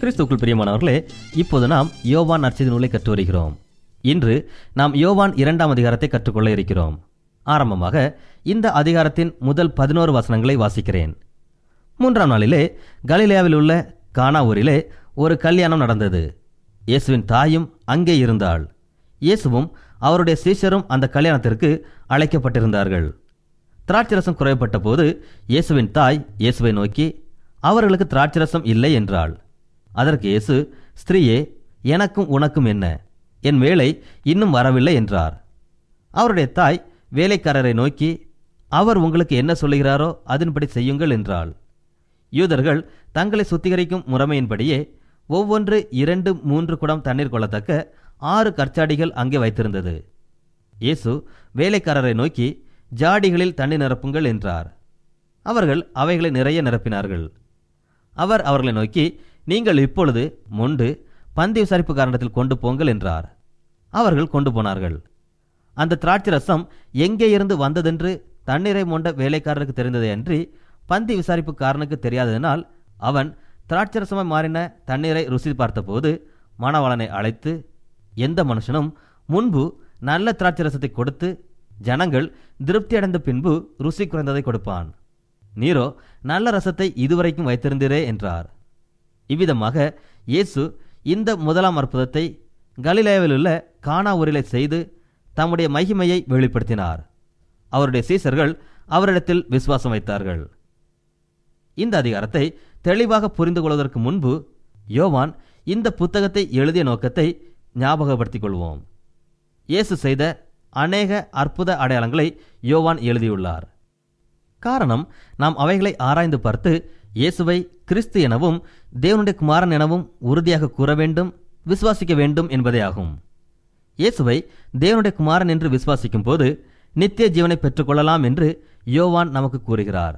கிறிஸ்துக்குள் பிரியமானவர்களே இப்போது நாம் யோவான் நற்செய்தி நூலை கற்று வருகிறோம். இன்று நாம் யோவான் இரண்டாம் அதிகாரத்தை கற்றுக்கொள்ள இருக்கிறோம். ஆரம்பமாக இந்த அதிகாரத்தின் முதல் பதினோரு வசனங்களை வாசிக்கிறேன். மூன்றாம் நாளிலே கலிலேயாவில் உள்ள கானா ஊரிலே ஒரு கல்யாணம் நடந்தது. இயேசுவின் தாயும் அங்கே இருந்தாள். இயேசுவும் அவருடைய சீஷரும் அந்த கல்யாணத்திற்கு அழைக்கப்பட்டிருந்தார்கள். திராட்சரசம் குறைப்பட்ட போது இயேசுவின் தாய் இயேசுவை நோக்கி அவர்களுக்கு திராட்சரசம் இல்லை என்றாள். அதற்கு இயேசு ஸ்திரீயே எனக்கும் உனக்கும் என்ன? என் வேலை இன்னும் வரவில்லை என்றார். அவருடைய தாய் வேலைக்காரரை நோக்கி அவர் உங்களுக்கு என்ன சொல்லுகிறாரோ அதன்படி செய்யுங்கள் என்றாள். யூதர்கள் தங்களை சுத்திகரிக்கும் முறைமையின்படியே ஒவ்வொன்று இரண்டு மூன்று குடம் தண்ணீர் கொள்ளத்தக்க ஆறு கற்சாடிகள் அங்கே வைத்திருந்தது. இயேசு வேலைக்காரரை நோக்கி ஜாடிகளில் தண்ணீர் நிரப்புங்கள் என்றார். அவர்கள் அவைகளை நிறைய நிரப்பினார்கள். அவர் அவர்களை நோக்கி நீங்கள் இப்பொழுது முண்டு பந்தி விசாரிப்பு காரணத்தில் கொண்டு போங்கள் என்றார். அவர்கள் கொண்டு போனார்கள். அந்த திராட்சை ரசம் எங்கே இருந்து வந்ததென்று தண்ணீரை மொண்ட வேலைக்காரருக்கு தெரிந்ததே அன்றி பந்தி விசாரிப்புக்காரனுக்கு தெரியாததினால் அவன் திராட்சரசமாய் மாறின தண்ணீரை ருசி பார்த்தபோது மணவாளனை அழைத்து எந்த மனுஷனும் முன்பு நல்ல திராட்சரசத்தை கொடுத்து ஜனங்கள் திருப்தி அடைந்த பின்பு ருசி குறைந்ததை கொடுப்பான். நீரோ நல்ல ரசத்தை இதுவரைக்கும் வைத்திருந்தீரே என்றார். இவ்விதமாக இயேசு இந்த முதலாம் அற்புதத்தை கலிலேவில் உள்ள கானா ஊரிலே செய்து தம்முடைய மகிமையை வெளிப்படுத்தினார். அவருடைய சீசர்கள் அவரிடத்தில் விசுவாசம் வைத்தார்கள். இந்த அதிகாரத்தை தெளிவாக புரிந்து கொள்வதற்கு முன்பு யோவான் இந்த புத்தகத்தை எழுதிய நோக்கத்தை ஞாபகப்படுத்திக் கொள்வோம் இயேசு செய்த அநேக அற்புத அடையாளங்களை யோவான் எழுதியுள்ளார். காரணம் நாம் அவைகளை ஆராய்ந்து பார்த்து இயேசுவை கிறிஸ்து எனவும் தேவனுடைய குமாரன் எனவும் உறுதியாக கூற வேண்டும் விசுவாசிக்க வேண்டும் என்பதே ஆகும். இயேசுவை தேவனுடைய குமாரன் என்று விசுவாசிக்கும் போது நித்திய ஜீவனை பெற்றுக்கொள்ளலாம் என்று யோவான் நமக்கு கூறுகிறார்.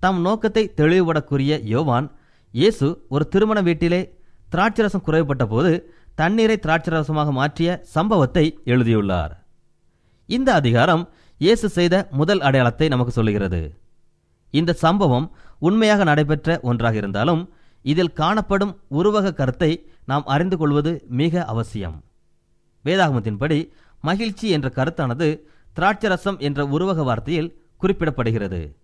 தம் நோக்கத்தை தெளிவுபடக்கூடிய யோவான் இயேசு ஒரு திருமண வீட்டிலே திராட்சரசம் குறைவுபட்ட போது தண்ணீரை திராட்சரசமாக மாற்றிய சம்பவத்தை எழுதியுள்ளார். இந்த அதிகாரம் இயேசு செய்த முதல் அடையாளத்தை நமக்கு சொல்லுகிறது. இந்த சம்பவம் உண்மையாக நடைபெற்ற ஒன்றாக இருந்தாலும் இதில் காணப்படும் உருவக கருத்தை நாம் அறிந்து கொள்வது மிக அவசியம். வேதாகமத்தின்படி மகிழ்ச்சி என்ற கருத்தானது திராட்சரசம் என்ற உருவக வார்த்தையில் குறிப்பிடப்படுகிறது.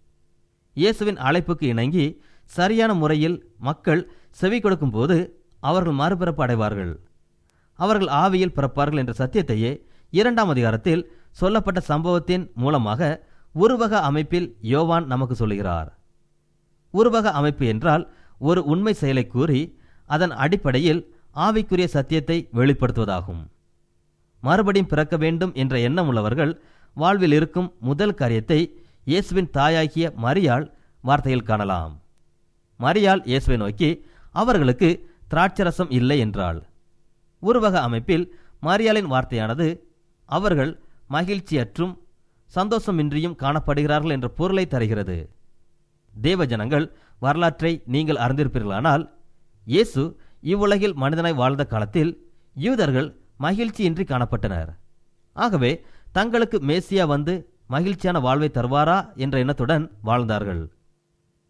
இயேசுவின் அழைப்புக்கு இணங்கி சரியான முறையில் மக்கள் செவி கொடுக்கும்போது அவர்கள் மறுபிறப்பு அடைவார்கள். அவர்கள் ஆவியில் பிறப்பார்கள் என்ற சத்தியத்தையே இரண்டாம் அதிகாரத்தில் சொல்லப்பட்ட சம்பவத்தின் மூலமாக உருவக அமைப்பில் யோவான் நமக்கு சொல்லுகிறார். உருவக அமைப்பு என்றால் ஒரு உண்மை செயலை கூறி அதன் அடிப்படையில் ஆவிக்குரிய சத்தியத்தை வெளிப்படுத்துவதாகும். மறுபடியும் பிறக்க வேண்டும் என்ற எண்ணம் உள்ளவர்கள் வாழ்வில் இருக்கும் முதல் காரியத்தை இயேசுவின் தாயாகிய மரியாள் வார்த்தையில் காணலாம். மரியாள் இயேசுவை நோக்கி அவர்களுக்கு திராட்சரசம் இல்லை என்றாள். உருவக அமைப்பில் மரியாளின் வார்த்தையானது அவர்கள் மகிழ்ச்சியற்றும் சந்தோஷமின்றியும் காணப்படுகிறார்கள் என்ற பொருளை தருகிறது. தேவ ஜனங்கள் வரலாற்றை நீங்கள் அறிந்திருப்பீர்களானால் இயேசு இவ்வுலகில் மனிதனாய் வாழ்ந்த காலத்தில் யூதர்கள் மகிழ்ச்சியின்றி காணப்பட்டனர். ஆகவே தங்களுக்கு மேசியா வந்து மகிழ்ச்சியான வாழ்வை தருவாரா என்ற எண்ணத்துடன் வாழ்ந்தார்கள்.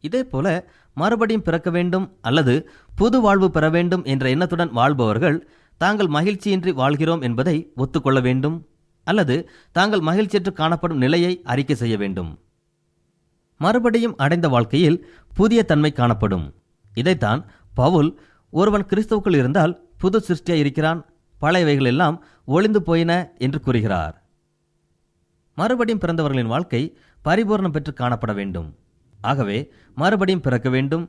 இதேபோல மறுபடியும் பிறக்க வேண்டும் அல்லது புது வாழ்வு பெற வேண்டும் என்ற எண்ணத்துடன் வாழ்பவர்கள் தாங்கள் மகிழ்ச்சியின்றி வாழ்கிறோம் என்பதை ஒத்துக்கொள்ள வேண்டும் அல்லது தாங்கள் மகிழ்ச்சியற்று காணப்படும் நிலையை அறிக்கை செய்ய வேண்டும். மறுபடியும் அடைந்த வாழ்க்கையில் புதிய தன்மை காணப்படும். இதைத்தான் பவுல் ஒருவன் கிறிஸ்துவுக்குள் இருந்தால் புது சிருஷ்டியா இருக்கிறான் பழையவைகள் எல்லாம் ஒளிந்து போயின என்று கூறுகிறார். மறுபடியும் பிறந்தவர்களின் வாழ்க்கை பரிபூர்ணம் பெற்று காணப்பட வேண்டும். ஆகவே மறுபடியும் பிறக்க வேண்டும்.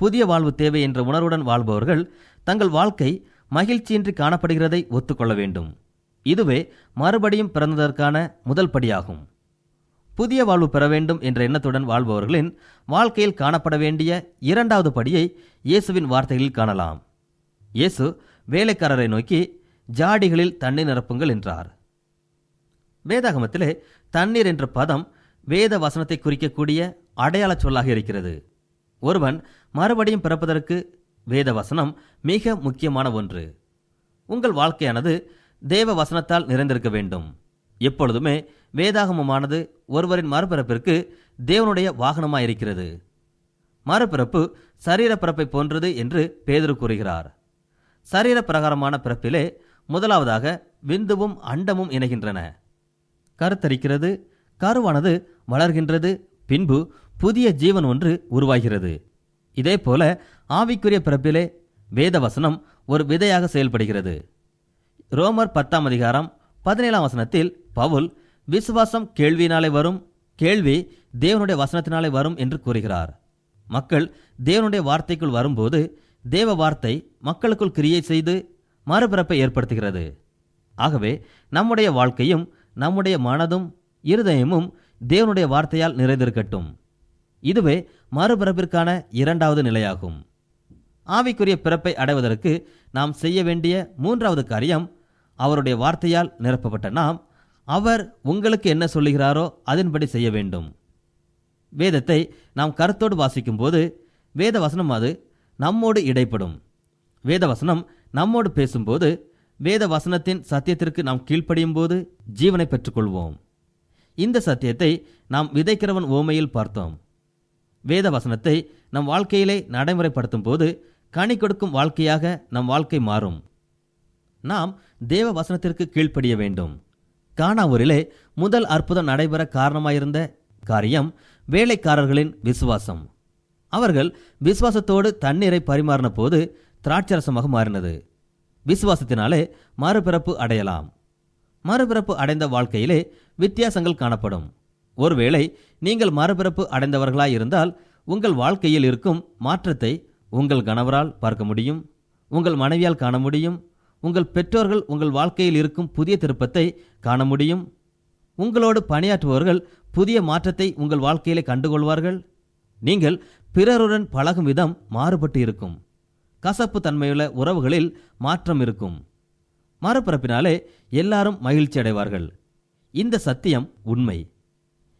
புதிய வாழ்வு தேவை என்ற உணர்வுடன் வாழ்பவர்கள் தங்கள் வாழ்க்கை மகிழ்ச்சியின்றி காணப்படுகிறதை ஒத்துக்கொள்ள வேண்டும். இதுவே மறுபடியும் பிறந்ததற்கான முதல் படியாகும். புதிய வாழ்வு பெற வேண்டும் என்ற எண்ணத்துடன் வாழ்பவர்களின் வாழ்க்கையில் காணப்பட வேண்டிய இரண்டாவது படியை இயேசுவின் வார்த்தைகளில் காணலாம். இயேசு வேலைக்காரரை நோக்கி ஜாடிகளில் தண்ணீர் நிரப்புங்கள் என்றார். வேதாகமத்திலே தண்ணீர் என்ற பதம் வேத வசனத்தை குறிக்கக்கூடிய அடையாளச் சொல்லாக இருக்கிறது. ஒருவன் மறுபடியும் பிறப்பதற்கு வேத வசனம் மிக முக்கியமான ஒன்று. உங்கள் வாழ்க்கையானது தேவ வசனத்தால் நிறைந்திருக்க வேண்டும். எப்பொழுதுமே வேதாகமமானது ஒருவரின் மறுபிறப்பிற்கு தேவனுடைய வாகனமாக இருக்கிறது மறுபிறப்பு சரீர பிறப்பை போன்றது என்று பேதரு கூறுகிறார். சரீர பிரகாரமான பிறப்பிலே முதலாவதாக விந்துவும் அண்டமும் இணைகின்றன. கருத்தரிக்கிறது கருவானது வளர்கின்றது பின்பு புதிய ஜீவன் ஒன்று உருவாகிறது. இதேபோல ஆவிக்குரிய பிறப்பிலே வேத வசனம் ஒரு விதையாக செயல்படுகிறது. ரோமர் பத்தாம் அதிகாரம் பதினேழாம் வசனத்தில் பவுல் விசுவாசம் கேள்வியினாலே வரும் கேள்வி தேவனுடைய வசனத்தினாலே வரும் என்று கூறுகிறார். மக்கள் தேவனுடைய வார்த்தைக்குள் வரும்போது தேவ வார்த்தை மக்களுக்குள் கிரியை செய்து மறுபிறப்பை ஏற்படுத்துகிறது. ஆகவே நம்முடைய வாழ்க்கையும் நம்முடைய மனதும் இருதயமும் தேவனுடைய வார்த்தையால் நிறைந்திருக்கட்டும். இதுவே மறுபிறப்பிற்கான இரண்டாவது நிலையாகும். ஆவிக்குரிய பிறப்பை அடைவதற்கு நாம் செய்ய வேண்டிய மூன்றாவது காரியம் அவருடைய வார்த்தையால் நிரப்பப்பட்ட நாம் அவர் உங்களுக்கு என்ன சொல்லுகிறாரோ அதன்படி செய்ய வேண்டும். வேதத்தை நாம் கருத்தோடு வாசிக்கும்போது வேத வசனம் அது நம்மோடு இடைப்படும். வேத வசனம் நம்மோடு பேசும்போது வேத வசனத்தின் சத்தியத்திற்கு நாம் கீழ்ப்படியும் போது ஜீவனை பெற்றுக்கொள்வோம். இந்த சத்தியத்தை நாம் விதைக்கிறவன் ஓமையில் பார்த்தோம். வேத வசனத்தை நம் வாழ்க்கையிலே நடைமுறைப்படுத்தும் போது கனி கொடுக்கும் வாழ்க்கையாக நம் வாழ்க்கை மாறும். நாம் தேவ வசனத்திற்கு கீழ்ப்படிய வேண்டும். கானாவூரிலே முதல் அற்புதம் நடைபெற காரணமாயிருந்த காரியம் வேலைக்காரர்களின் விசுவாசம். அவர்கள் விசுவாசத்தோடு தண்ணீரை பரிமாறின போது திராட்சரசமாக மாறினது. விசுவாசத்தினாலே மறுபிறப்பு அடையலாம். மறுபிறப்பு அடைந்த வாழ்க்கையிலே வித்தியாசங்கள் காணப்படும். ஒருவேளை நீங்கள் மறுபிறப்பு அடைந்தவர்களாயிருந்தால் உங்கள் வாழ்க்கையில் இருக்கும் மாற்றத்தை உங்கள் கணவரால் பார்க்க முடியும். உங்கள் மனைவியால் காண முடியும். உங்கள் பெற்றோர்கள் உங்கள் வாழ்க்கையில் இருக்கும் புதிய திருப்பத்தை காண முடியும். உங்களோடு பணியாற்றுபவர்கள் புதிய மாற்றத்தை உங்கள் வாழ்க்கையிலே கண்டுகொள்வார்கள். நீங்கள் பிறருடன் பழகும் விதம் மாறுபட்டு இருக்கும். கசப்பு தன்மையுள்ள உறவுகளில் மாற்றம் இருக்கும். மறுபிறப்பினாலே எல்லாரும் மகிழ்ச்சி அடைவார்கள். இந்த சத்தியம் உண்மை.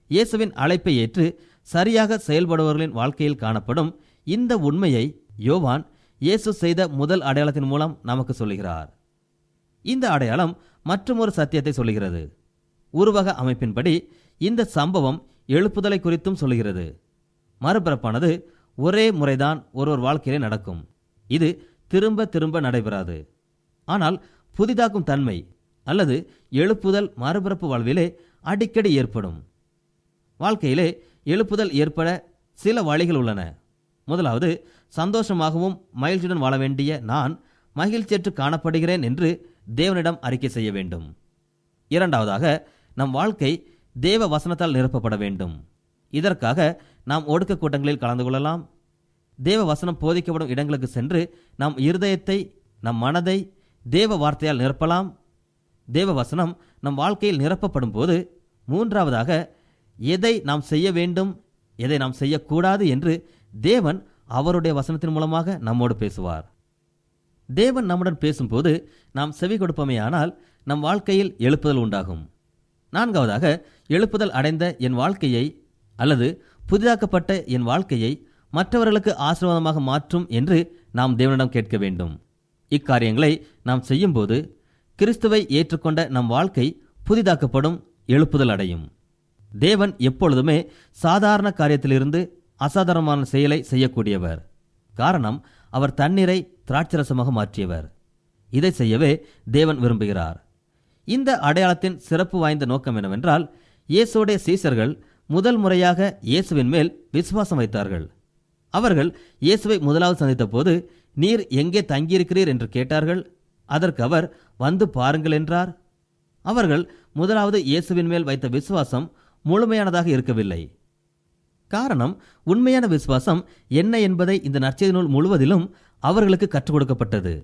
இயேசுவின் அழைப்பை ஏற்று சரியாக செயல்படுபவர்களின் வாழ்க்கையில் காணப்படும் இந்த உண்மையை யோவான் இயேசு செய்த முதல் அடையாளத்தின் மூலம் நமக்கு சொல்லுகிறார். இந்த அடையாளம் மற்றுமொரு சத்தியத்தை சொல்லுகிறது. உருவக அமைப்பின்படி இந்த சம்பவம் எழுப்புதலை குறித்தும் சொல்லுகிறது. மறுபிறப்பானது ஒரே முறைதான் ஒருவர் வாழ்க்கையிலே நடக்கும். இது திரும்ப திரும்ப நடைபெறாது. ஆனால் புதிதாக்கும் தன்மை அல்லது எழுப்புதல் மறுபிறப்பு வாழ்விலே அடிக்கடி ஏற்படும். வாழ்க்கையிலே எழுப்புதல் ஏற்பட சில வழிகள் உள்ளன. முதலாவது சந்தோஷமாகவும் மகிழ்ச்சியுடன் வாழ வேண்டிய நான் மகிழ்ச்சியற்று காணப்படுகிறேன் என்று தேவனிடம் அறிக்கை செய்ய வேண்டும். இரண்டாவதாக நம் வாழ்க்கை தேவ வசனத்தால் நிரப்பப்பட வேண்டும். இதற்காக நாம் ஒடுக்க கூட்டங்களில் கலந்து கொள்ளலாம். தேவ வசனம் போதிக்கப்படும் இடங்களுக்கு சென்று நம் இருதயத்தை நம் மனதை தேவ வார்த்தையால் நிரப்பலாம். தேவ வசனம் நம் வாழ்க்கையில் நிரப்பப்படும் போது மூன்றாவதாக எதை நாம் செய்ய வேண்டும் எதை நாம் செய்யக்கூடாது என்று தேவன் அவருடைய வசனத்தின் மூலமாக நம்மோடு பேசுவார். தேவன் நம்முடன் பேசும்போது நாம் செவி கொடுப்பமையானால் நம் வாழ்க்கையில் எழுப்புதல் உண்டாகும். நான்காவதாக எழுப்புதல் அடைந்த என் வாழ்க்கையை அல்லது புதிதாக்கப்பட்ட என் வாழ்க்கையை மற்றவர்களுக்கு ஆசீர்வாதமாக மாற்றும் என்று நாம் தேவனிடம் கேட்க வேண்டும். இக்காரியங்களை நாம் செய்யும்போது கிறிஸ்துவை ஏற்றுக்கொண்ட நம் வாழ்க்கை புதிதாக்கப்படும் எழுப்புதல் அடையும். தேவன் எப்பொழுதுமே சாதாரண காரியத்திலிருந்து அசாதாரணமான செயலை செய்யக்கூடியவர். காரணம் அவர் தண்ணீரை திராட்சரசமாக மாற்றியவர். இதை செய்யவே தேவன் விரும்புகிறார். இந்த அடையாளத்தின் சிறப்பு வாய்ந்த நோக்கம் என்னவென்றால் இயேசுடைய சீசர்கள் முதல் முறையாக இயேசுவின் மேல் விசுவாசம் வைத்தார்கள். அவர்கள் இயேசுவை முதலாவது சந்தித்த போது நீர் எங்கே தங்கியிருக்கிறீர்? என்று கேட்டார்கள். அதற்கு அவர் வந்து பாருங்கள் என்றார். அவர்கள் முதலாவது இயேசுவின் மேல் வைத்த விசுவாசம் முழுமையானதாக இருக்கவில்லை. காரணம் உண்மையான விசுவாசம் என்ன என்பதை இந்த நற்செய்தி நூல் முழுவதிலும் அவர்களுக்கு கற்றுக் கொடுக்கப்பட்டது.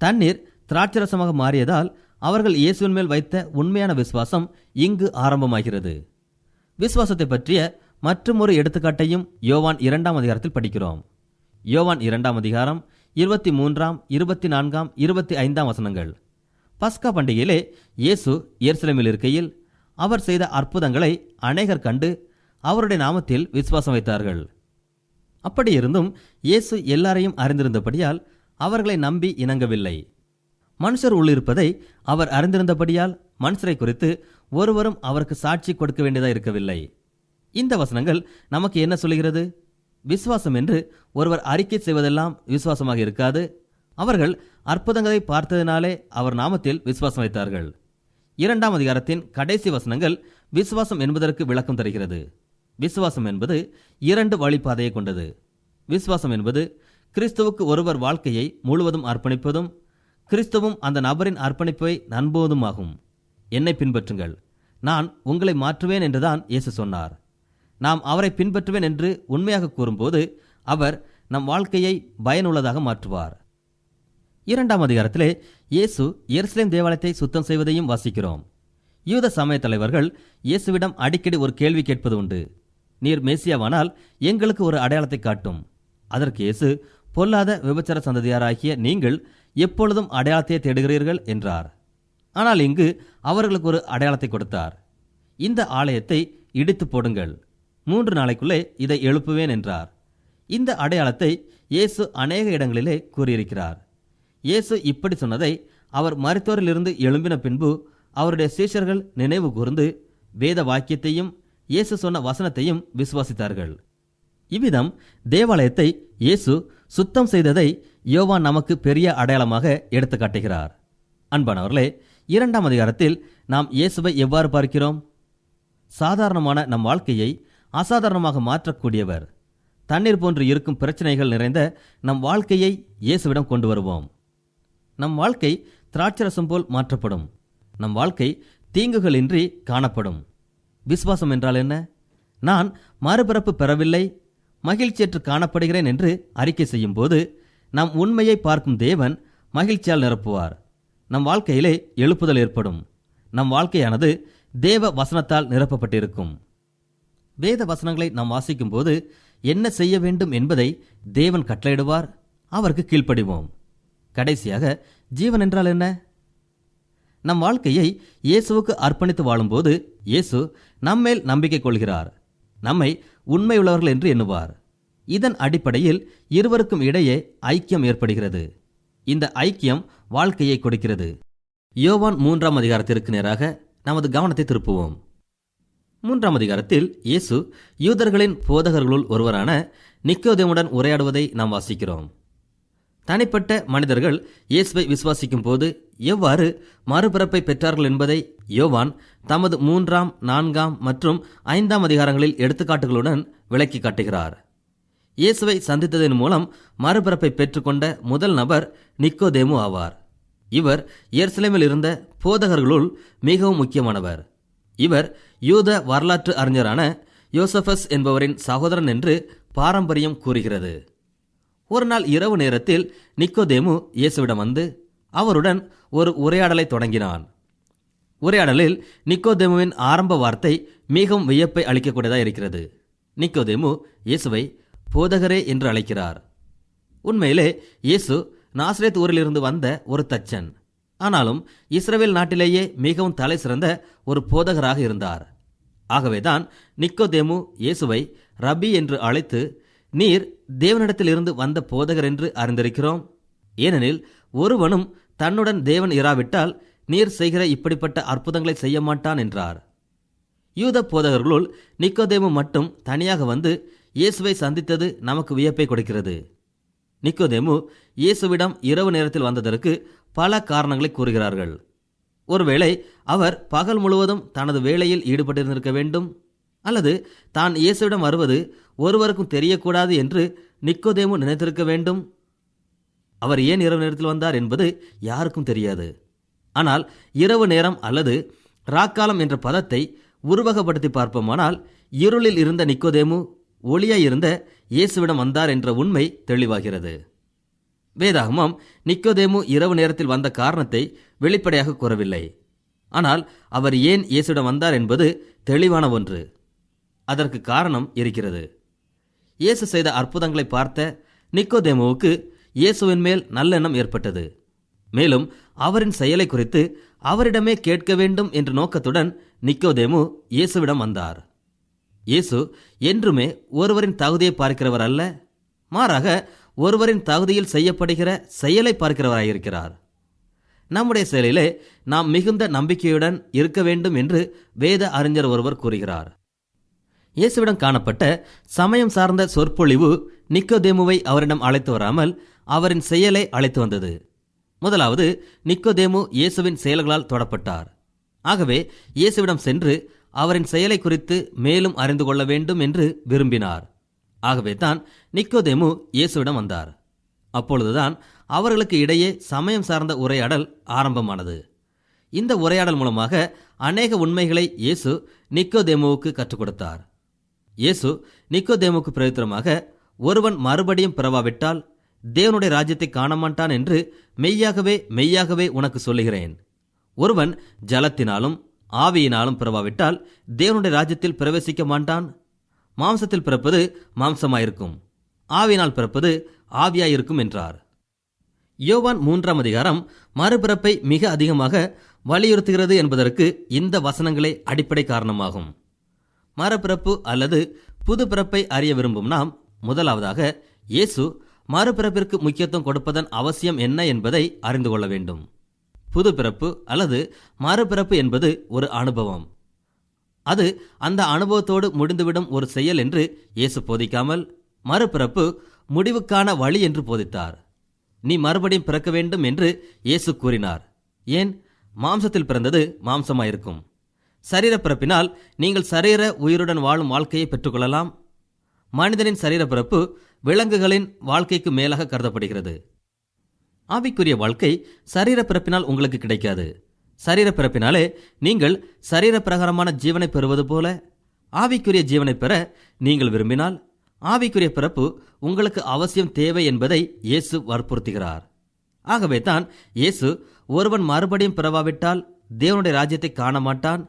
தண்ணீர் திராட்சரசமாக மாறியதால் அவர்கள் இயேசுவின் மேல் வைத்த உண்மையான விசுவாசம் இங்கு ஆரம்பமாகிறது. விசுவாசத்தை பற்றிய மற்றுமொரு எடுத்துக்காட்டையும் யோவான் இரண்டாம் அதிகாரத்தில் படிக்கிறோம். யோவான் இரண்டாம் அதிகாரம் இருபத்தி மூன்றாம் இருபத்தி நான்காம் இருபத்தி ஐந்தாம் வசனங்கள். பஸ்கா பண்டிகையிலே இயேசு எருசலேமில் இருக்கையில் அவர் செய்த அற்புதங்களை அநேகர் கண்டு அவருடைய நாமத்தில் விசுவாசம் வைத்தார்கள். அப்படியிருந்தும் இயேசு எல்லாரையும் அறிந்திருந்தபடியால் அவர்களை நம்பி இணங்கவில்லை. மனுஷர் உள்ளிருப்பதை அவர் அறிந்திருந்தபடியால் மனுஷரை குறித்து ஒருவரும் அவருக்கு சாட்சி கொடுக்க வேண்டியதாக இருக்கவில்லை. இந்த வசனங்கள் நமக்கு என்ன சொல்கிறது விசுவாசம் என்று ஒருவர் அறிக்கை செய்வதெல்லாம் விசுவாசமாக இருக்காது. அவர்கள் அற்புதங்களை பார்த்ததினாலே அவர் நாமத்தில் விசுவாசம் வைத்தார்கள். இரண்டாம் அதிகாரத்தின் கடைசி வசனங்கள் விசுவாசம் என்பதற்கு விளக்கம் தருகிறது. விசுவாசம் என்பது இரண்டு வழிபாதையை கொண்டது. விசுவாசம் என்பது கிறிஸ்துவுக்கு ஒருவர் வாழ்க்கையை முழுவதும் அர்ப்பணிப்பதும் கிறிஸ்துவும் அந்த நபரின் அர்ப்பணிப்பை நம்புவதுமாகும் என்னை பின்பற்றுங்கள். நான் உங்களை மாற்றுவேன் என்றுதான் இயேசு சொன்னார். நாம் அவரை பின்பற்றுவேன் என்று உண்மையாக கூறும்போது அவர் நம் வாழ்க்கையை பயனுள்ளதாக மாற்றுவார். இரண்டாம் அதிகாரத்திலே இயேசு எருசலேம் தேவாலயத்தை சுத்தம் செய்வதையும் வாசிக்கிறோம். யூத சமய தலைவர்கள் இயேசுவிடம் அடிக்கடி ஒரு கேள்வி கேட்பது உண்டு. நீர் மேசியாவானால் எங்களுக்கு ஒரு அடையாளத்தை காட்டும். அதற்கு இயேசு பொல்லாத விபச்சார சந்ததியாராகிய நீங்கள் எப்பொழுதும் அடையாளத்தை தேடுகிறீர்கள் என்றார். ஆனால் இங்கு அவர்களுக்கு ஒரு அடையாளத்தை கொடுத்தார். இந்த ஆலயத்தை இடித்து போடுங்கள். மூன்று நாளைக்குள்ளே இதை எழுப்புவேன் என்றார். இந்த அடையாளத்தை இயேசு அநேக இடங்களிலே கூறியிருக்கிறார். இயேசு இப்படி சொன்னதை அவர் மருத்துவரிலிருந்து எழும்பின பின்பு அவருடைய சீஷர்கள் நினைவு கூர்ந்து வேத வாக்கியத்தையும் இயேசு சொன்ன வசனத்தையும் விசுவாசித்தார்கள். இவ்விதம் தேவாலயத்தை இயேசு சுத்தம் செய்ததை யோவான் நமக்கு பெரிய அடையாளமாக எடுத்து காட்டுகிறார். அன்பானவர்களே இரண்டாம் அதிகாரத்தில் நாம் இயேசுவை எவ்வாறு பார்க்கிறோம்? சாதாரணமான நம் வாழ்க்கையை அசாதாரணமாக மாற்றக்கூடியவர் தண்ணீர் போன்று இருக்கும் பிரச்சனைகள் நிறைந்த நம் வாழ்க்கையை இயேசுவிடம் கொண்டு வருவோம். நம் வாழ்க்கை திராட்சரசம் போல் மாற்றப்படும். நம் வாழ்க்கை தீங்குகளின்றி காணப்படும். விசுவாசம் என்றால் என்ன? நான் மறுபிறப்பு பெறவில்லை மகிழ்ச்சியற்று காணப்படுகிறேன் என்று அறிக்கை செய்யும்போது நம் உண்மையை பார்க்கும் தேவன் மகிழ்ச்சியால் நிரப்புவார். நம் வாழ்க்கையிலே எழுப்புதல் ஏற்படும். நம் வாழ்க்கையானது தேவ வசனத்தால் நிரப்பப்பட்டிருக்கும். வேத வசனங்களை நாம் வாசிக்கும்போது என்ன செய்ய வேண்டும் என்பதை தேவன் கட்டளையிடுவார் அவருக்கு கீழ்ப்படிவோம். கடைசியாக ஜீவன் என்றால் என்ன? நம் வாழ்க்கையை இயேசுவுக்கு அர்ப்பணித்து வாழும்போது இயேசு நம்மேல் நம்பிக்கை கொள்கிறார். நம்மை உண்மையுள்ளவர்கள் என்று எண்ணுவார். இதன் அடிப்படையில் இருவருக்கும் இடையே ஐக்கியம் ஏற்படுகிறது. இந்த ஐக்கியம் வாழ்க்கையை கொடுக்கிறது. யோவான் மூன்றாம் அதிகாரத்திற்கு நேராக நமது கவனத்தை திருப்புவோம். மூன்றாம் அதிகாரத்தில் இயேசு யூதர்களின் போதகர்களுள் ஒருவரான நிக்கோதேமுடன் உரையாடுவதை நாம் வாசிக்கிறோம். தனிப்பட்ட மனிதர்கள் இயேசுவை விசுவாசிக்கும் போது எவ்வாறு மறுபிறப்பை பெற்றார்கள் என்பதை யோவான் தமது மூன்றாம் நான்காம் மற்றும் ஐந்தாம் அதிகாரங்களில் எடுத்துக்காட்டுகளுடன் விளக்கி காட்டுகிறார். இயேசுவை சந்தித்ததன் மூலம் மறுபிறப்பை பெற்றுக்கொண்ட முதல் நபர் நிக்கோதேமு ஆவார். இவர் எருசலேமில் இருந்த போதகர்களுள் மிகவும் முக்கியமானவர். இவர் யூத வரலாற்று அறிஞரான யோசபஸ் என்பவரின் சகோதரன் என்று பாரம்பரியம் கூறுகிறது. ஒரு நாள் இரவு நேரத்தில் நிக்கோதேமு இயேசுவிடம் வந்து அவருடன் ஒரு உரையாடலை தொடங்கினான். உரையாடலில் நிக்கோதேமுவின் ஆரம்ப வார்த்தை மிகவும் வியப்பை அளிக்கக்கூடியதாக இருக்கிறது. நிக்கோதேமு இயேசுவை போதகரே என்று அழைக்கிறார். உண்மையிலே இயேசு நாசரேத் ஊரிலிருந்து வந்த ஒரு தச்சன். ஆனாலும் இஸ்ரவேல் நாட்டிலேயே மிகவும் தலை சிறந்த ஒரு போதகராக இருந்தார். ஆகவேதான் நிக்கோதேமு இயேசுவை ரபி என்று அழைத்து நீர் தேவனிடத்திலிருந்து வந்த போதகர் என்று அறிந்திருக்கிறோம். ஏனெனில் ஒருவனும் தன்னுடன் தேவன் இராவிட்டால் நீர் செய்கிற இப்படிப்பட்ட அற்புதங்களை செய்ய மாட்டான் என்றார். யூத போதகர்களுள் நிக்கோதேமு மட்டும் தனியாக வந்து இயேசுவை சந்தித்தது நமக்கு வியப்பை கொடுக்கிறது. நிக்கோதேமு இயேசுவிடம் இரவு நேரத்தில் வந்ததற்கு பல காரணங்களை கூறுகிறார்கள். ஒருவேளை அவர் பகல் முழுவதும் தனது வேலையில் ஈடுபட்டிருந்திருக்க வேண்டும் அல்லது தான் இயேசுவிடம் வருவது ஒருவருக்கும் தெரியக்கூடாது என்று நிக்கோதேமு நினைத்திருக்க வேண்டும். அவர் ஏன் இரவு நேரத்தில் வந்தார் என்பது யாருக்கும் தெரியாது. ஆனால் இரவு நேரம் அல்லது ராக்காலம் என்ற பதத்தை உருவகப்படுத்தி பார்ப்போமானால் இருளில் இருந்த நிக்கோதேமு ஒளியாய் இருந்த இயேசுவிடம் வந்தார் என்ற உண்மை தெளிவாகிறது. வேதாகமம் நிக்கோதேமு இரவு நேரத்தில் வந்த காரணத்தை வெளிப்படையாக கூறவில்லை. ஆனால் அவர் ஏன் இயேசுவிடம் வந்தார் என்பது தெளிவான ஒன்று. அதற்கு காரணம் இருக்கிறது. இயேசு செய்த அற்புதங்களை பார்த்த நிக்கோதேமுவுக்கு இயேசுவின் மேல் நல்லெண்ணம் ஏற்பட்டது. மேலும் அவரின் செயலை குறித்து அவரிடமே கேட்க வேண்டும் என்ற நோக்கத்துடன் நிக்கோதேமு இயேசுவிடம் வந்தார். இயேசு என்றுமே ஒருவரின் தகுதியை பார்க்கிறவர் அல்ல மாறாக ஒருவரின் தகுதியில் செய்யப்படுகிற செயலை பார்க்கிறவராயிருக்கிறார். நம்முடைய செயலிலே நாம் மிகுந்த நம்பிக்கையுடன் இருக்க வேண்டும் என்று வேத அறிஞர் ஒருவர் கூறுகிறார். இயேசுவிடம் காணப்பட்ட சமயம் சார்ந்த சொற்பொழிவு நிக்கோதேமுவை அவரிடம் அழைத்து வராமல் அவரின் செயலை அழைத்து வந்தது. முதலாவது நிக்கோதேமு இயேசுவின் செயல்களால் தொடப்பட்டார். ஆகவே இயேசுவிடம் சென்று அவரின் செயலை குறித்து மேலும் அறிந்து கொள்ள வேண்டும் என்று விரும்பினார். ஆகவே தான் நிக்கோதேமு இயேசுவிடம் வந்தார். அப்பொழுதுதான் அவர்களுக்கு இடையே சமயம் சார்ந்த உரையாடல் ஆரம்பமானது. இந்த உரையாடல் மூலமாக அநேக உண்மைகளை இயேசு நிக்கோதேமுவுக்கு கற்றுக் கொடுத்தார். இயேசு நிக்கோதேமுக்கு பிரயுத்தரமாக ஒருவன் மறுபடியும் பிறவாவிட்டால் தேவனுடைய ராஜ்யத்தை காணமாட்டான் என்று மெய்யாகவே மெய்யாகவே உனக்கு சொல்லுகிறேன். ஒருவன் ஜலத்தினாலும் ஆவியினாலும் பிறவாவிட்டால் தேவனுடைய ராஜ்யத்தில் பிரவேசிக்க மாட்டான். மாம்சத்தில் பிறப்பது மாம்சமாயிருக்கும். ஆவியினால் பிறப்பது ஆவியாயிருக்கும் என்றார். யோவான் மூன்றாம் அதிகாரம் மறுபிறப்பை மிக அதிகமாக வலியுறுத்துகிறது என்பதற்கு இந்த வசனங்களே அடிப்படை காரணமாகும். மறுபிறப்பு அல்லது புது பிறப்பை அறிய விரும்பும் நாம் முதலாவதாக இயேசு மறுபிறப்பிற்கு முக்கியத்துவம் கொடுப்பதன் அவசியம் என்ன என்பதை அறிந்து கொள்ள வேண்டும். புது பிறப்பு அல்லது மறுபிறப்பு என்பது ஒரு அனுபவம். அது அந்த அனுபவத்தோடு முடிந்துவிடும் ஒரு செயல் என்று இயேசு போதிக்காமல் மறுபிறப்பு முடிவுக்கான வழி என்று போதித்தார். நீ மறுபடியும் பிறக்க வேண்டும் என்று இயேசு கூறினார். ஏன்? மாம்சத்தில் பிறந்தது மாம்சமாயிருக்கும். சரீர பிறப்பினால் நீங்கள் சரீர உயிருடன் வாழும் வாழ்க்கையை பெற்றுக்கொள்ளலாம். மனிதனின் சரீர பிறப்பு விலங்குகளின் வாழ்க்கைக்கு மேலாக கருதப்படுகிறது. ஆவிக்குரிய வாழ்க்கை சரீர பிறப்பினால் உங்களுக்கு கிடைக்காது. சரீர பிறப்பினாலே நீங்கள் சரீரப்பிரகாரமான ஜீவனை பெறுவது போல ஆவிக்குரிய ஜீவனை பெற நீங்கள் விரும்பினால் ஆவிக்குரிய பிறப்பு உங்களுக்கு அவசியம் தேவை என்பதை இயேசு வற்புறுத்துகிறார். ஆகவே தான் இயேசு ஒருவன் மறுபடியும் பிறவாவிட்டால் தேவனுடைய ராஜ்யத்தை காண மாட்டான்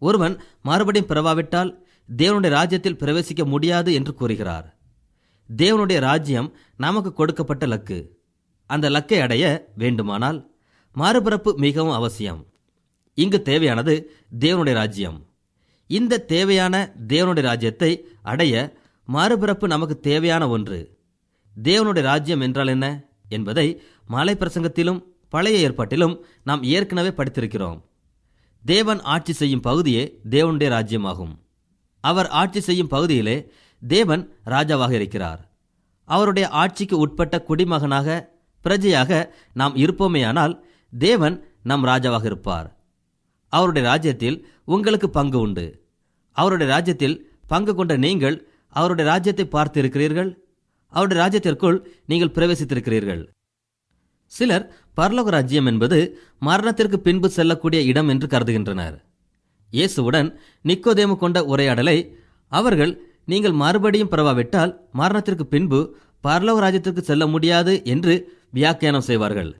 ஒருவன் மறுபடியும் பிறவாவிட்டால் தேவனுடைய ராஜ்யத்தில் பிரவேசிக்க முடியாது என்று கூறுகிறார். தேவனுடைய ராஜ்யம் நமக்கு கொடுக்கப்பட்ட லக்கு. அந்த லக்கை அடைய வேண்டுமானால் மறுபிறப்பு மிகவும் அவசியம். இங்கு தேவையானது தேவனுடைய ராஜ்யம். இந்த தேவையான தேவனுடைய ராஜ்யத்தை அடைய மறுபிறப்பு நமக்கு தேவையான ஒன்று. தேவனுடைய ராஜ்யம் என்றால் என்ன என்பதை மலை பிரசங்கத்திலும் பழைய ஏற்பாட்டிலும் நாம் ஏற்கனவே படித்திருக்கிறோம். தேவன் ஆட்சி செய்யும் பகுதியே தேவனுடைய ராஜ்யமாகும். அவர் ஆட்சி செய்யும் பகுதியிலே தேவன் ராஜாவாக இருக்கிறார். அவருடைய ஆட்சிக்கு உட்பட்ட குடிமகனாக பிரஜையாக நாம் இருப்போமேயானால் தேவன் நம் ராஜாவாக இருப்பார். அவருடைய ராஜ்யத்தில் உங்களுக்கு பங்கு உண்டு. அவருடைய ராஜ்யத்தில் பங்கு கொண்ட நீங்கள் அவருடைய ராஜ்யத்தை பார்த்து இருக்கிறீர்கள் அவருடைய ராஜ்யத்திற்குள் நீங்கள் பிரவேசித்திருக்கிறீர்கள். சிலர் பரலோக ராஜ்யம் என்பது மரணத்திற்கு பின்பு செல்லக்கூடிய இடம் என்று கருதுகின்றனர். இயேசுவுடன் நிக்கோதேமு கொண்ட உரையாடலை அவர்கள் நீங்கள் மறுபடியும் பிறவாவிட்டால் மரணத்திற்கு பின்பு பரலோக ராஜ்யத்திற்கு செல்ல முடியாது என்று வியாக்கியானம் செய்வார்கள்.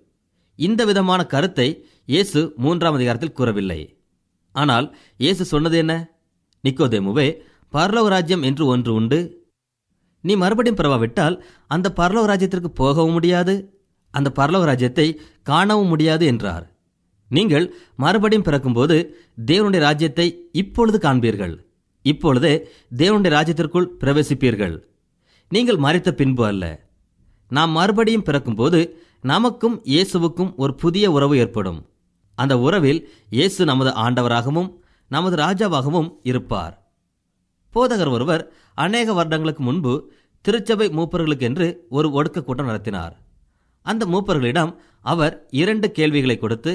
இந்த விதமான கருத்தை இயேசு மூன்றாம் அதிகாரத்தில் கூறவில்லை. ஆனால் இயேசு சொன்னது என்ன? நிக்கோதேமுவே பரலோக ராஜ்யம் என்று ஒன்று உண்டு. நீ மறுபடியும் பிறவாவிட்டால் அந்த பரலோக ராஜ்யத்திற்கு போகவும் முடியாது. அந்த பரலோக ராஜ்யத்தை காணவும் முடியாது என்றார். நீங்கள் மறுபடியும் பிறக்கும்போது தேவனுடைய ராஜ்யத்தை இப்பொழுது காண்பீர்கள். இப்பொழுதே தேவனுடைய ராஜ்யத்திற்குள் பிரவேசிப்பீர்கள். நீங்கள் மறைத்த பின்பு அல்ல. நாம் மறுபடியும் பிறக்கும்போது நமக்கும் இயேசுவுக்கும் ஒரு புதிய உறவு ஏற்படும். அந்த உறவில் இயேசு நமது ஆண்டவராகவும் நமது ராஜாவாகவும் இருப்பார். போதகர் ஒருவர் அநேக வருடங்களுக்கு முன்பு திருச்சபை மூப்பர்களுக்கென்று ஒரு ஒடுக்க கூட்டம் நடத்தினார். அந்த மூப்பர்களிடம் அவர் இரண்டு கேள்விகளை கொடுத்து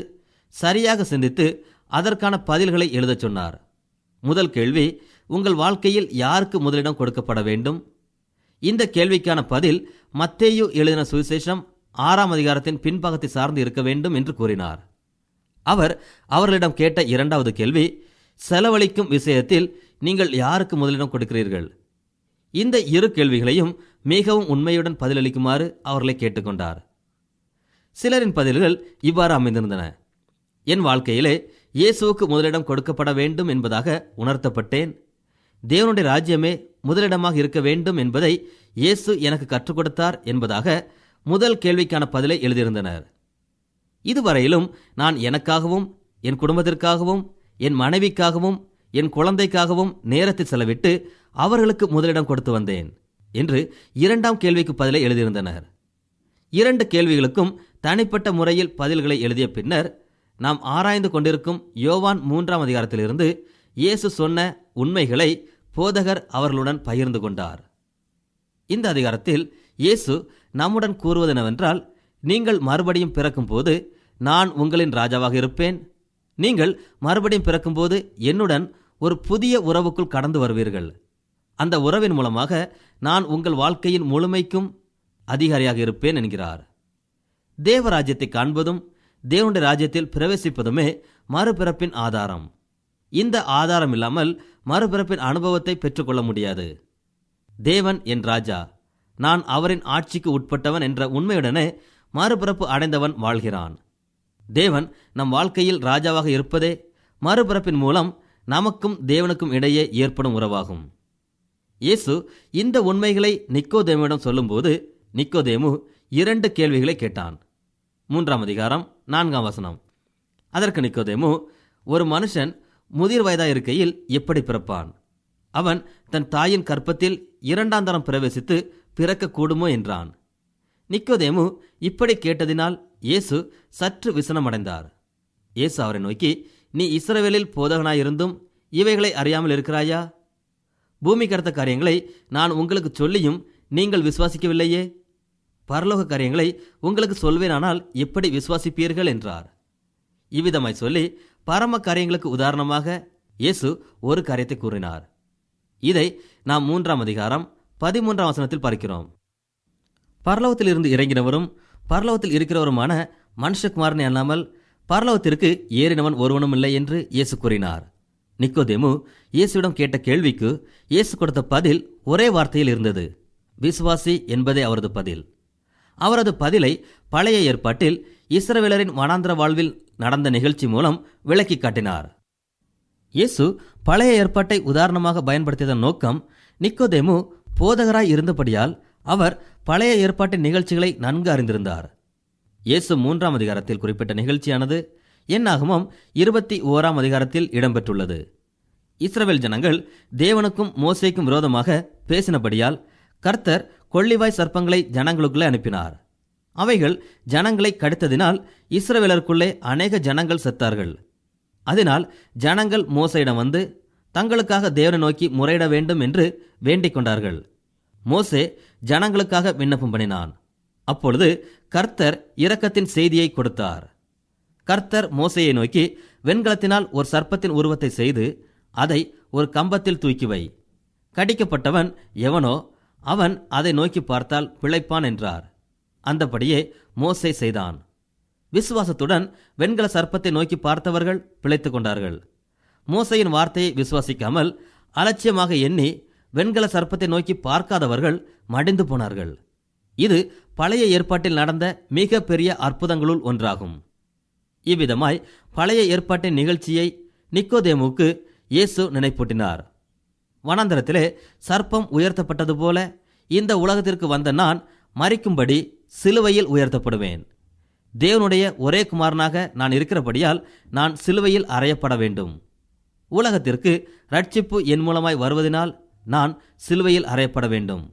சரியாக சிந்தித்து அதற்கான பதில்களை எழுதச் சொன்னார். முதல் கேள்வி உங்கள் வாழ்க்கையில் யாருக்கு முதலிடம் கொடுக்கப்பட வேண்டும்? இந்த கேள்விக்கான பதில் மத்தேயு எழுதின சுவிசேஷம் ஆறாம் அதிகாரத்தின் பின்பாகத்தை சார்ந்து இருக்க வேண்டும் என்று கூறினார். அவர் அவர்களிடம் கேட்ட இரண்டாவது கேள்வி செலவழிக்கும் விஷயத்தில் நீங்கள் யாருக்கு முதலிடம் கொடுக்கிறீர்கள்? இந்த இரு கேள்விகளையும் மிகவும் உண்மையுடன் பதிலளிக்குமாறு அவர்களை கேட்டுக்கொண்டார். சிலரின் பதில்கள் இவ்வாறு அமைந்திருந்தன. என் வாழ்க்கையிலே இயேசுவுக்கு முதலிடம் கொடுக்கப்பட வேண்டும் என்பதாக உணர்த்தப்பட்டேன். தேவனுடைய ராஜ்யமே முதலிடமாக இருக்க வேண்டும் என்பதை இயேசு எனக்கு கற்றுக் கொடுத்தார் என்பதாக முதல் கேள்விக்கான பதிலை எழுதியிருந்தனர். இதுவரையிலும் நான் எனக்காகவும் என் குடும்பத்திற்காகவும் என் மனைவிக்காகவும் என் குழந்தைக்காகவும் நேரத்தை செலவிட்டு அவர்களுக்கு முதலிடம் கொடுத்து வந்தேன் என்று இரண்டாம் கேள்விக்கு பதிலை எழுதியிருந்தனர். இரண்டு கேள்விகளுக்கும் தனிப்பட்ட முறையில் பதில்களை எழுதிய பின்னர் நாம் ஆராய்ந்து கொண்டிருக்கும் யோவான் மூன்றாம் அதிகாரத்திலிருந்து இயேசு சொன்ன உண்மைகளை போதகர் அவர்களுடன் பகிர்ந்து கொண்டார். இந்த அதிகாரத்தில் இயேசு நம்முடன் கூறுவது என்னவென்றால் நீங்கள் மறுபடியும் பிறக்கும்போது நான் உங்களின் ராஜாவாக இருப்பேன். நீங்கள் மறுபடியும் பிறக்கும்போது என்னுடன் ஒரு புதிய உறவுக்குள் கடந்து வருவீர்கள். அந்த உறவின் மூலமாக நான் உங்கள் வாழ்க்கையின் முழுமைக்கும் அதிகாரியாக இருப்பேன் என்கிறார். தேவராஜ்யத்தை காண்பதும் தேவனுடைய ராஜ்யத்தில் பிரவேசிப்பதுமே மறுபிறப்பின் ஆதாரம். இந்த ஆதாரம் இல்லாமல் மறுபிறப்பின் அனுபவத்தை பெற்றுக்கொள்ள முடியாது. தேவன் என் ராஜா நான் அவரின் ஆட்சிக்கு உட்பட்டவன் என்ற உண்மையுடனே மறுபிறப்பு அடைந்தவன் வாழ்கிறான். தேவன் நம் வாழ்க்கையில் ராஜாவாக இருப்பதே மறுபிறப்பின் மூலம் நமக்கும் தேவனுக்கும் இடையே ஏற்படும் உறவாகும். இயேசு இந்த உண்மைகளை நிக்கோதேமுவிடம் சொல்லும்போது நிக்கோதேமு இரண்டு கேள்விகளை கேட்டான். மூன்றாம் அதிகாரம் நான்காம் வசனம். அதற்கு நிக்கோதேமு ஒரு மனுஷன் முதிர் வயதாக இருக்கையில் எப்படி பிறப்பான்? அவன் தன் தாயின் கற்பத்தில் இரண்டாம் தரம் பிரவேசித்து பிறக்கக்கூடுமோ? என்றான். நிக்கோதேமு இப்படி கேட்டதினால் இயேசு சற்று விசனமடைந்தார். இயேசு அவரை நோக்கி நீ இஸ்ரவேலில் போதகனாயிருந்தும் இவைகளை அறியாமல் இருக்கிறாயா? பூமி கடத்த காரியங்களை நான் உங்களுக்கு சொல்லியும் நீங்கள் விசுவாசிக்கவில்லையே? பரலோக காரியங்களை உங்களுக்கு சொல்வேனானால் எப்படி விசுவாசிப்பீர்கள் என்றார். இவ்விதமாய் சொல்லி பரம காரியங்களுக்கு உதாரணமாக இயேசு ஒரு காரியத்தை கூறினார். இதை நாம் மூன்றாம் அதிகாரம் பதிமூன்றாம் வசனத்தில் பார்க்கிறோம். பரலோகத்தில் இருந்து இறங்கினவரும் பரலோகத்தில் இருக்கிறவருமான மனுஷகுமாரனை அல்லாமல் பரலோகத்திற்கு ஏறினவன் ஒருவனும் இல்லை என்று இயேசு கூறினார். நிக்கோதேமு இயேசுவிடம் கேட்ட கேள்விக்கு இயேசு கொடுத்த பதில் ஒரே வார்த்தையில் இருந்தது. விசுவாசி என்பதே அவரது பதில். அவரது பதிலை பழைய ஏற்பாட்டில் இஸ்ரவேலரின் வனாந்திர வாழ்வில் நடந்த நிகழ்ச்சி மூலம் விளக்கி காட்டினார். இயேசு பழைய ஏற்பாட்டை உதாரணமாக பயன்படுத்தியதன் நோக்கம் நிக்கோதேமு போதகராய் இருந்தபடியால் அவர் பழைய ஏற்பாட்டின் நிகழ்ச்சிகளை நன்கு அறிந்திருந்தார். இயேசு மூன்றாம் அதிகாரத்தில் குறிப்பிட்ட நிகழ்ச்சியானது என்னாகமம் இருபத்தி ஓராம் அதிகாரத்தில் இடம்பெற்றுள்ளது. இஸ்ரவேல் ஜனங்கள் தேவனுக்கும் மோசைக்கும் விரோதமாக பேசினபடியால் கர்த்தர் கொள்ளிவாய் சர்ப்பங்களை ஜனங்களுக்குள்ளே அனுப்பினார். அவைகள் ஜனங்களை கடித்ததினால் இஸ்ரவேலருக்குள்ளே அநேக ஜனங்கள் செத்தார்கள். அதனால் ஜனங்கள் மோசையிடம் வந்து தங்களுக்காக தேவனை நோக்கி முறையிட வேண்டும் என்று வேண்டிக் கொண்டார்கள். மோசே ஜனங்களுக்காக விண்ணப்பம் பண்ணினான். அப்பொழுது கர்த்தர் இரக்கத்தின் செய்தியை கொடுத்தார். கர்த்தர் மோசையை நோக்கி வெண்கலத்தினால் ஒரு சர்ப்பத்தின் உருவத்தை செய்து அதை ஒரு கம்பத்தில் தூக்கி வை. கடிக்கப்பட்டவன் எவனோ அவன் அதை நோக்கி பார்த்தால் பிழைப்பான் என்றார். அந்தபடியே மோசை செய்தான். விசுவாசத்துடன் வெண்கல சர்ப்பத்தை நோக்கி பார்த்தவர்கள் பிழைத்துக் கொண்டார்கள். மோசையின் வார்த்தையை விசுவாசிக்காமல் அலட்சியமாக எண்ணி வெண்கல சர்ப்பத்தை நோக்கி பார்க்காதவர்கள் மடிந்து போனார்கள். இது பழைய ஏற்பாட்டில் நடந்த மிக பெரிய அற்புதங்களுள் ஒன்றாகும். இவ்விதமாய் பழைய ஏற்பாட்டின் நிகழ்ச்சியை நிக்கோதேமுக்கு இயேசு நினைப்பூட்டினார். வனாந்தரத்திலே சர்ப்பம் உயர்த்தப்பட்டது போல இந்த உலகத்திற்கு வந்த நான் மறிக்கும்படி சிலுவையில் உயர்த்தப்படுவேன். தேவனுடைய ஒரே குமாரனாக நான் இருக்கிறபடியால் நான் சிலுவையில் அறையப்பட வேண்டும். உலகத்திற்கு ரட்சிப்பு என் மூலமாய் வருவதனால் நான் சிலுவையில் அறையப்பட வேண்டும்.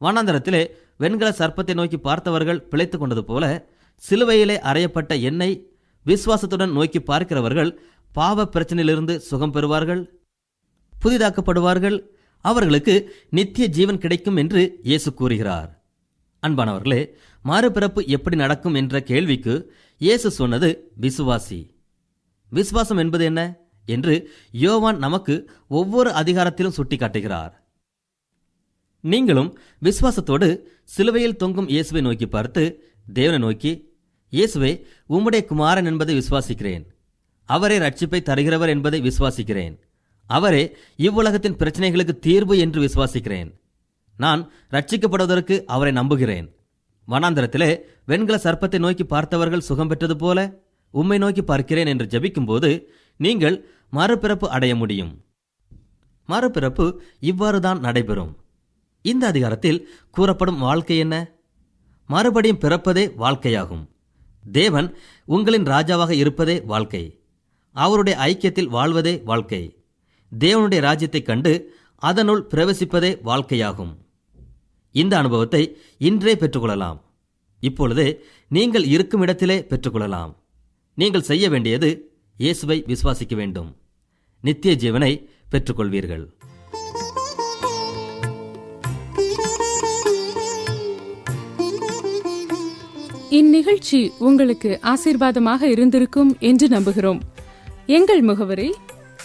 வனாந்தரத்திலே வெண்கல சர்ப்பத்தை நோக்கி பார்த்தவர்கள் பிழைத்து கொண்டது போல சிலுவையிலே அறையப்பட்ட என்னை விசுவாசத்துடன் நோக்கி பார்க்கிறவர்கள் பாவ பிரச்சனையிலிருந்து சுகம் பெறுவார்கள். புதிதாக்கப்படுவார்கள். அவர்களுக்கு நித்திய ஜீவன் கிடைக்கும் என்று இயேசு கூறுகிறார். அன்பானவர்களே மறுபிறப்பு எப்படி நடக்கும் என்ற கேள்விக்கு இயேசு சொன்னது விசுவாசி. விசுவாசம் என்பது என்ன? என்று யோவான் நமக்கு ஒவ்வொரு அதிகாரத்திலும் சுட்டிக்காட்டுகிறார். நீங்களும் விசுவாசத்தோடு சிலுவையில் தொங்கும் இயேசுவை நோக்கி பார்த்து தேவனை நோக்கி இயேசுவே உம்முடைய குமாரன் என்பதை விசுவாசிக்கிறேன். அவரே ரட்சிப்பை தருகிறவர் என்பதை விசுவாசிக்கிறேன். அவரே இவ்வுலகத்தின் பிரச்சனைகளுக்கு தீர்வு என்று விசுவாசிக்கிறேன். நான் ரட்சிக்கப்படுவதற்கு அவரை நம்புகிறேன். வனாந்தரத்திலே வெண்கல சர்ப்பத்தை நோக்கி பார்த்தவர்கள் சுகம் பெற்றது போல உம்மை நோக்கி பார்க்கிறேன் என்று ஜெபிக்கும்போது நீங்கள் மறுபிறப்பு அடைய முடியும். மறுபிறப்பு இவ்வாறு தான் நடைபெறும். இந்த அதிகாரத்தில் கூறப்படும் வாழ்க்கை என்ன? மறுபடியும் பிறப்பதே வாழ்க்கையாகும். தேவன் உங்களின் ராஜாவாக இருப்பதே வாழ்க்கை. அவருடைய ஐக்கியத்தில் வாழ்வதே வாழ்க்கை. தேவனுடைய ராஜ்யத்தைக் கண்டு அதனுள் பிரவேசிப்பதே வாழ்க்கையாகும். இந்த அனுபவத்தை இன்றே பெற்றுக்கொள்ளலாம். இப்பொழுது நீங்கள் இருக்கும் இடத்திலே பெற்றுக்கொள்ளலாம். நீங்கள் செய்ய வேண்டியது இயேசுவை விசுவாசிக்க வேண்டும். நித்திய ஜீவனை பெற்றுக்கொள்வீர்கள். இந்நிகழ்ச்சி உங்களுக்கு ஆசீர்வாதமாக இருந்திருக்கும் என்று நம்புகிறோம். எங்கள் முகவரி